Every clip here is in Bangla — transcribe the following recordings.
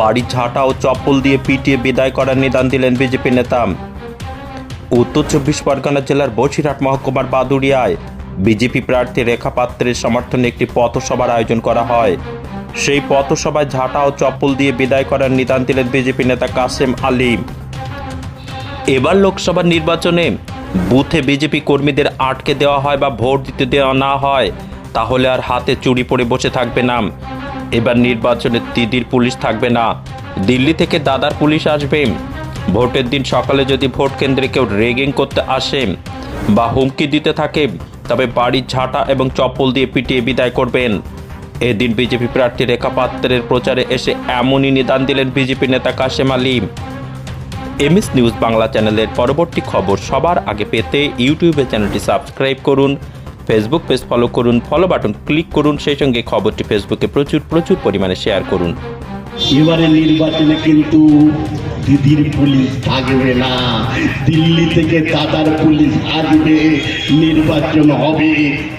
বাড়ি ঝাঁটা ও চপ্পল দিয়ে পিটিয়ে বিদায় করার নিদান দিলেন বিজেপি নেতা। উত্তর চব্বিশ পরগনা জেলার বসিরহাট মহকুমার বাদুড়িয়ায় বিজেপি প্রার্থী রেখা পাত্রের সমর্থনে একটি পথসভার আয়োজন করা হয়। সেই পথসভায় ঝাঁটা ও চপ্পল দিয়ে বিদায় করার নিদান দিলেন বিজেপি নেতা কাসেম আলী। এবার লোকসভা নির্বাচনে বুথে বিজেপি কর্মীদের আটকে দেওয়া হয় বা ভোট দিতে দেওয়া না হয়, তাহলে আর হাতে চুরি পড়ে বসে থাকবে না। এবার নির্বাচনে দিদির পুলিশ থাকবে না। দিল্লি থেকে দাদার পুলিশ আসবে। ভোটের দিন সকালে যদি ভোট কেন্দ্রে কেউ রেগিং করতে আসে বা হুমকি দিতে থাকে, তবে বাড়ির ঝাঁটা এবং চপ্পল দিয়ে পিটিয়ে বিদায় করবেন। এদিন বিজেপি প্রার্থী রেখা পাত্রের প্রচারে এসে এমনই নিদান দিলেন বিজেপি নেতা কাশেম আলী। এমএস নিউজ বাংলা চ্যানেলের পরবর্তী খবর সবার আগে পেতে ইউটিউবে চ্যানেলটি সাবস্ক্রাইব করুন। ফেসবুক পেজ ফলো করুন ফলো বাটন ক্লিক করুন, সেই সঙ্গে খবরটি ফেসবুকে প্রচুর প্রচুর পরিমাণে শেয়ার করুন। এবারে নির্বাচনে কিন্তু দিদির পুলিশ থাকবে না। দিল্লি থেকে দাদার পুলিশ আসবে। নির্বাচন হবে,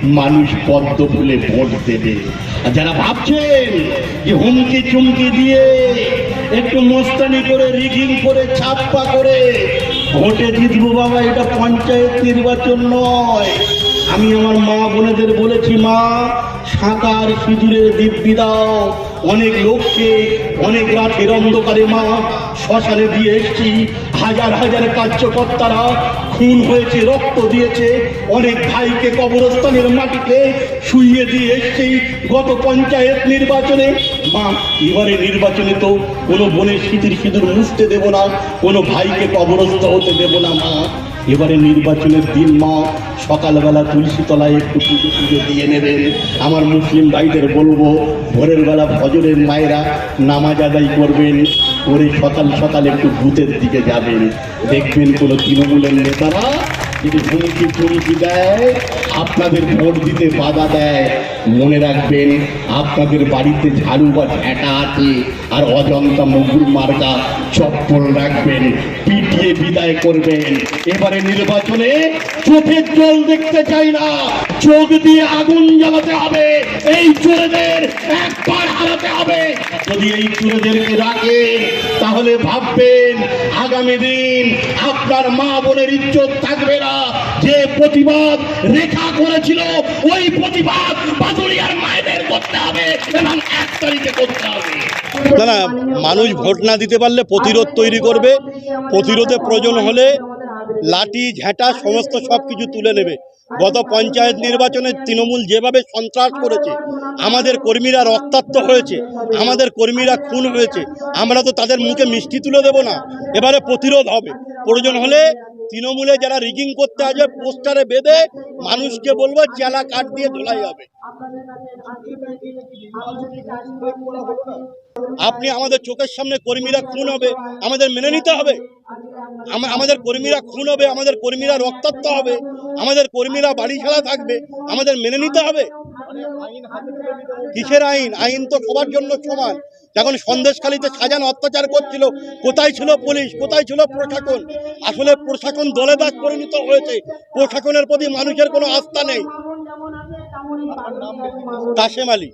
মানুষ পদ্ম ফুলে ভোট দেবে। আর যারা ভাবছেন যে হুমকি চুমকি দিয়ে একটু মোস্তানি করে, রিগিং করে, ছাপ্পা করে, ভোটে জিতবো বাবা, এটা পঞ্চায়েত নির্বাচন নয়। আমি আমার মা বোনেদের বলেছি, মা, সাঁতার সিঁদুরের দিব্যি দাও। অনেক লোককে অনেক রাতের অন্ধকারে, মা, শ্মশানে দিয়ে এসছি। হাজার হাজার কার্যকর্তারা, খুন হয়েছে, রক্ত দিয়েছে। অনেক ভাইকে কবরস্থানের মাটিতে শুইয়ে দিয়ে এসছি গত পঞ্চায়েত নির্বাচনে, মা, এবারে নির্বাচনে তো কোনো বোনের সিঁদুর সিঁদুর মুছতে দেব না, কোনো ভাইকে কবরস্থ হতে দেব না, মা। এবারে নির্বাচনের দিন, মা, সকালবেলা তুলসী তলায় একটু পুজো পুজো দিয়ে নেবেন। আমার মুসলিম ভাইদের বলব, ভোরের বেলা ফজরের মায়েরা নামাজ আদায় করবেন, করে সকাল সকাল একটু ভূতের দিকে যাবেন। দেখবেন কোনো তৃণমূলের নেতারা যদি হুমকি টুমকি দেয়, আপনাদের ভোট দিতে বাধা দেয়। মনে রাখবেন, আপনাদের বাড়িতে ঝাড়ু বা ঝ্যাঁটা আছে, আর অজন্তা মুগুর মার্কা চপ্পল রাখবেন। পিটিয়ে বিদায় করবেন। এবারে নির্বাচনে চোখের জল দেখতে চাই না, চোখ দিয়ে আগুন জ্বালাতে হবে, এই চোরেদের একবার হারাতে হবে। যদি এই চোরেদেরকে রাখেন তাহলে ভাববেন আগামী দিন আপনার মা বোনের ইজ্জত থাকবে না। যে প্রতিবাদ রেখা করেছিল, ওই প্রতিবাদ বাদুলিয়ার হবে না মানুষ ভোট না দিতে পারলে প্রতিরোধ তৈরি করবে। প্রতিরোধে প্রয়োজন হলে লাঠি ঝ্যাঁটা সমস্ত সব কিছু তুলে নেবে। গত পঞ্চায়েত নির্বাচনে তৃণমূল যেভাবে সন্ত্রাস করেছে, আমাদের কর্মীরা রক্তাক্ত হয়েছে, আমাদের কর্মীরা খুন হয়েছে, আমরা তো তাদের মুখে মিষ্টি তুলে দেব না। এবারে প্রতিরোধ হবে। প্রয়োজন হলে তৃণমূলে যারা রিগিং করতে আসবে পোস্টারে বেঁধে মানুষকে বলব চেলা কাঠ দিয়ে ধোলাই হবে। আপনি আমাদের চোখের সামনে কর্মীরা খুন হবে, আমাদের মেনে নিতে হবে। আম- আমাদের কর্মীরা খুন হবে, আমাদের কর্মীরা রক্তাক্ত হবে, আমাদের কর্মীরা বাড়ি ছাড়া থাকবে, আমাদের মেনে নিতে হবে। কিসের আইন? আইন তো সবার জন্য সমান। যখন সন্দেশখালীতে সাজান অত্যাচার করছিল কোথায় ছিল পুলিশ? কোথায় ছিল প্রশাসন? আসলে প্রশাসন দলে দাস পরিণত হয়েছে। প্রশাসনের প্রতি মানুষের কোনো আস্থা নেই। কাশেম আলী।